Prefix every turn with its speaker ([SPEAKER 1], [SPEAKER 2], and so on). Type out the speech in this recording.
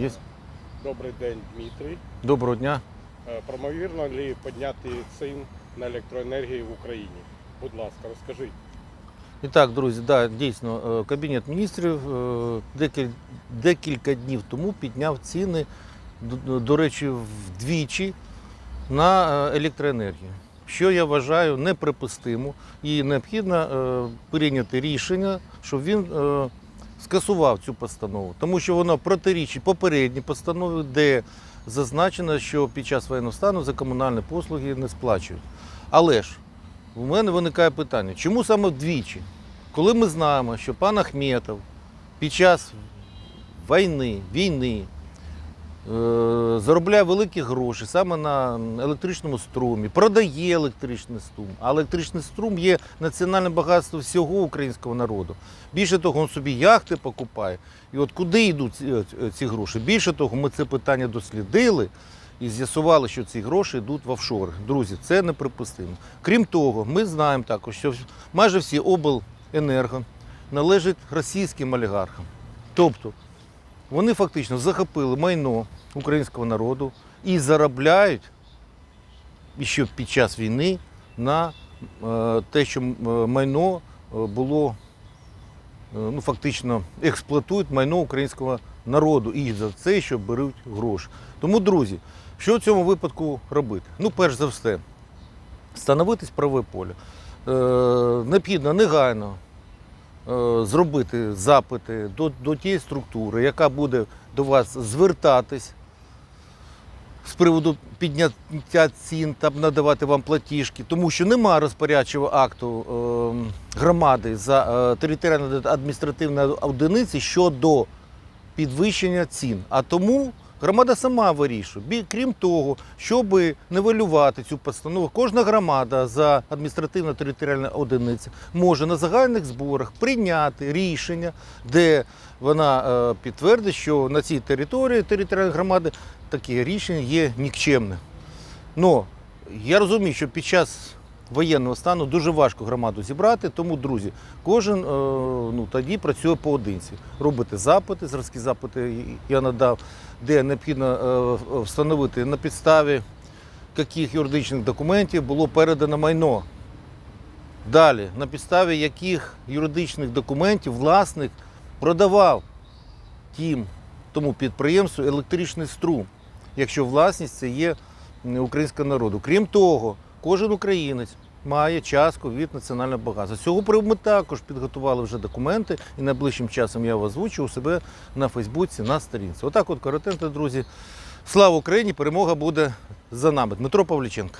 [SPEAKER 1] Є.
[SPEAKER 2] Добрий день, Дмитрий.
[SPEAKER 1] Доброго дня.
[SPEAKER 2] Е, Промовірно ли підняти цін на електроенергію в Україні? Будь ласка, розкажіть.
[SPEAKER 1] І так, друзі, да, дійсно, е, Кабінет міністрів е, декілька днів тому підняв ціни, до, речі, вдвічі на електроенергію. Що я вважаю неприпустимо і необхідно прийняти рішення, щоб він скасував цю постанову, тому що воно протирічить попередній постанові, де зазначено, що під час воєнного стану за комунальні послуги не сплачують. Але ж у мене виникає питання, чому саме вдвічі? Коли ми знаємо, що пан Ахметов під час війни, війни заробляє великі гроші саме на електричному струмі, продає електричний струм, а електричний струм є національне багатство всього українського народу. Більше того, він собі яхти покупає. І от куди йдуть ці, е, гроші? Більше того, ми це питання дослідили і з'ясували, що ці гроші йдуть в офшори. Друзі, це неприпустимо. Крім того, ми знаємо також, що майже всі обленерго належать російським олігархам. Тобто вони фактично захопили майно українського народу і заробляють ще під час війни на е, те, що е, майно е, було ну, фактично експлуатують майно українського народу і за це, що беруть гроші. Тому, друзі, що в цьому випадку робити? Ну, перш за все, становитись правове поле. Е, необхідно негайно зробити запити до, до тієї структури, яка буде до вас звертатись з приводу підняття цін та надавати вам платіжки, тому що немає розпорядчого акту е, громади за е, територіальної адміністративної одиниці щодо підвищення цін. А тому громада сама вирішує. Крім того, щоб нивелювати цю постанову, кожна громада за адміністративно-територіальна одиниця може на загальних зборах прийняти рішення, де вона е, підтвердить, що на цій території територіальної громади таке рішення є нікчемним. Ну, я розумію, що під час воєнного стану дуже важко громаду зібрати, тому, друзі, кожен е, ну, тоді працює поодинці. Робите запити, зразки запити я надав, де необхідно е, встановити на підставі яких юридичних документів було передано майно. Далі, на підставі яких юридичних документів власник продавав тим, тому підприємству електричний струм, якщо власність це є українського народу. Крім того, кожен українець має частку від національного багатства. Цього приводу ми також підготували вже документи, і найближчим часом я вас озвучу у себе на Фейсбуці на сторінці. Отак, от коротенько, друзі. Слава Україні! Перемога буде за нами. Дмитро Павліченко.